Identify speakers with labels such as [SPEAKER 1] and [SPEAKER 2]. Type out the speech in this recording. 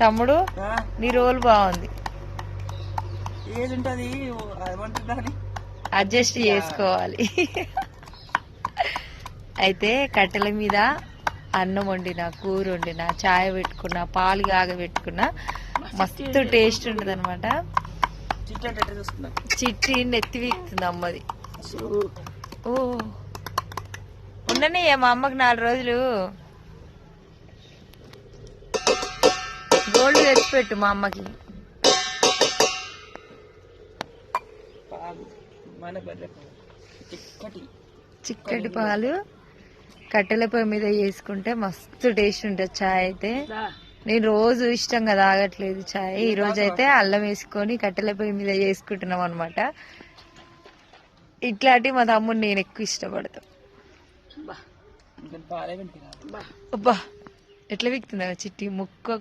[SPEAKER 1] తమ్ముడు నీ రోల్ బాగుంది. అడ్జస్ట్ చేసుకోవాలి. అయితే కట్టెల మీద అన్నం వండిన కూర వండిన చాయ్ పెట్టుకున్న పాలు కాగబెట్టుకున్న మస్తు టేస్ట్ ఉంటుంది అనమాట
[SPEAKER 2] చిట్టి
[SPEAKER 1] నెత్తి వీక్తుంది అమ్మది. ఓ. ఉండని మా అమ్మకి నాలుగు రోజులు. గోల్డ్ తెచ్చిపెట్టు మా అమ్మకి.
[SPEAKER 2] చిక్కటి
[SPEAKER 1] పాలు కట్టెల పొయ్యి మీద చేసుకుంటే మస్తు టేస్ట్ ఉంటుంది చాయ్ అయితే. నేను రోజు ఇష్టంగా తాగట్లేదు చాయ్. ఈ రోజు అయితే అల్లం వేసుకొని కట్టెల పొయ్యి మీద చేసుకుంటున్నాం అనమాట ఇట్లాంటి మా తమ్ముడు నేను ఎక్కువ ఇష్టపడతా. అబ్బా ఎట్లా విక్తుందా చిట్టి ముక్క